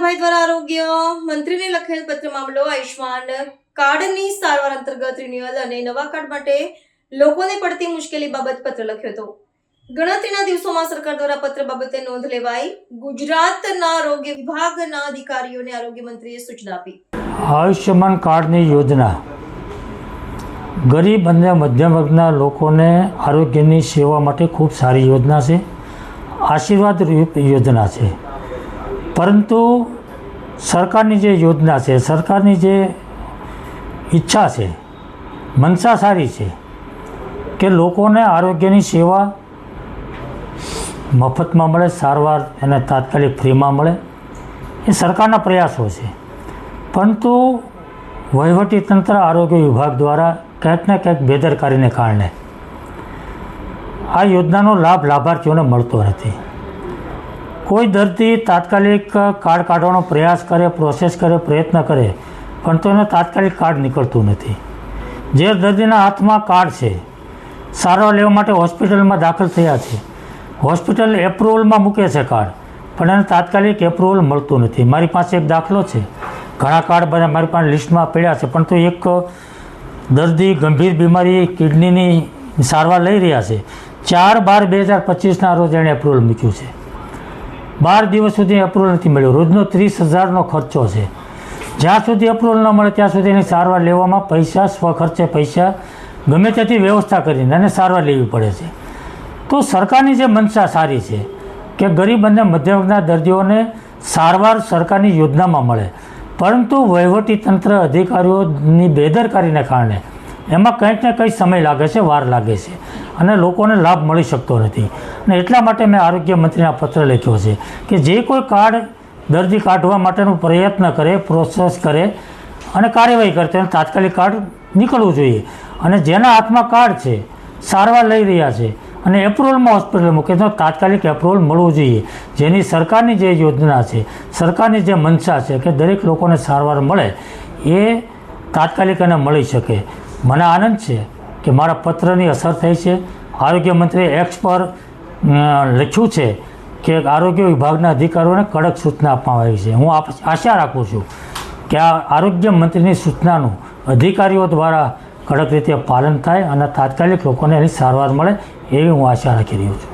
આરોગ્ય મંત્રીને લખેલ પત્ર મામલો આયુષ્માન કાર્ડની સારવાર અંતર્ગત રિન્યુઅલ અને નવા કાર્ડ માટે લોકોને પડતી મુશ્કેલી બાબત પત્ર લખ્યો હતો. ગણતરીના દિવસોમાં સરકાર દ્વારા પત્ર બાબતે નોંધ લેવાઈ ગુજરાતના આરોગ્ય વિભાગના અધિકારીઓને આરોગ્ય મંત્રીએ સૂચના આપી. આયુષ્યમાન કાર્ડની યોજના. ગરીબ અને મધ્યમ વર્ગના લોકોને આરોગ્યની સેવા માટે ખૂબ સારી યોજના છે. આશીર્વાદ યોજના છે. પરંતુ સરકારની જે યોજના છે, સરકારની જે ઈચ્છા છે મનસા સારી છે કે લોકોને આરોગ્યની સેવા મફતમાં મળે, સારવાર અને તાત્કાલિક ફ્રીમાં મળે, એ સરકારના પ્રયાસો છે. પરંતુ વહીવટીતંત્ર આરોગ્ય વિભાગ દ્વારા ક્યાંક ને ક્યાંક બેદરકારીને કારણે આ યોજનાનો લાભ લાભાર્થીઓને મળતો નથી. કોઈ દર્દી તાત્કાલિક કાર્ડ કાઢવાનો પ્રયાસ કરે પ્રોસેસ કરે, પ્રયત્ન કરે, પણ તો એને તાત્કાલિક કાર્ડ નીકળતું નથી. જે દર્દીના હાથમાં કાર્ડ છે, સારવાર લેવા માટે હોસ્પિટલમાં દાખલ થયા છે. હોસ્પિટલ એપ્રુવલમાં મૂકે છે કાર્ડ, પણ એને તાત્કાલિક એપ્રુવલ મળતું નથી. મારી પાસે એક દાખલો છે. ઘણા કાર્ડ બધા મારી પાસે લિસ્ટમાં પડ્યા છે, પણ તો એક દર્દી ગંભીર બીમારી, કિડનીની સારવાર લઈ રહ્યા છે. ચાર બાર બે હજાર પચીસના રોજ એણે એપ્રુવલ મૂક્યું છે. બાર દિવસ સુધી અપ્રુવલ નથી મળ્યું. રોજનો ત્રીસ હજારનો ખર્ચો છે. જ્યાં સુધી અપ્રુવલ ન મળે, ત્યાં સુધી એની સારવાર લેવામાં પૈસા સ્વખર્ચે પૈસા ગમે ત્યાંથી વ્યવસ્થા કરીને અને સારવાર લેવી પડે છે. તો સરકારની જે મનસા સારી છે કે ગરીબ અને મધ્યમ વર્ગના દર્દીઓને સારવાર સરકારની યોજનામાં મળે. પરંતુ તંત્ર અધિકારીઓની બેદરકારીને કારણે એમાં કંઈક ને કંઈક સમય લાગે છે, વાર લાગે છે. અને લોકોને લાભ મળી શકતો નથી. અને એટલા માટે મેં આરોગ્ય મંત્રીને પત્ર લખ્યો છે કે જે કોઈ કાર્ડ દર્દી કાઢવા માટેનો પ્રયત્ન કરે પ્રોસેસ કરે અને કાર્યવાહી કરે, તેને તાત્કાલિક કાર્ડ નીકળવું જોઈએ. અને જેના હાથમાં કાર્ડ છે, સારવાર લઈ રહ્યા છે અને એપ્રુવલમાં હોસ્પિટલ મૂકે, તો તાત્કાલિક એપ્રુવલ મળવું જોઈએ. જેની સરકારની જે યોજના છે, સરકારની જે મનસા છે કે દરેક લોકોને સારવાર મળે, એ તાત્કાલિક અને મળી શકે. મને આનંદ છે કે મારા પત્રની અસર થઈ છે. આરોગ્ય મંત્રીએ એક્સ પર લખ્યું છે કે આરોગ્ય વિભાગના અધિકારીઓને કડક સૂચના આપવામાં આવી છે. હું આશા રાખું છું કે આ આરોગ્ય મંત્રીની સૂચનાનું અધિકારીઓ દ્વારા કડક રીતે પાલન થાય અને તાત્કાલિક લોકોને એની સારવાર મળે એવી હું આશા રાખી રહ્યો છું.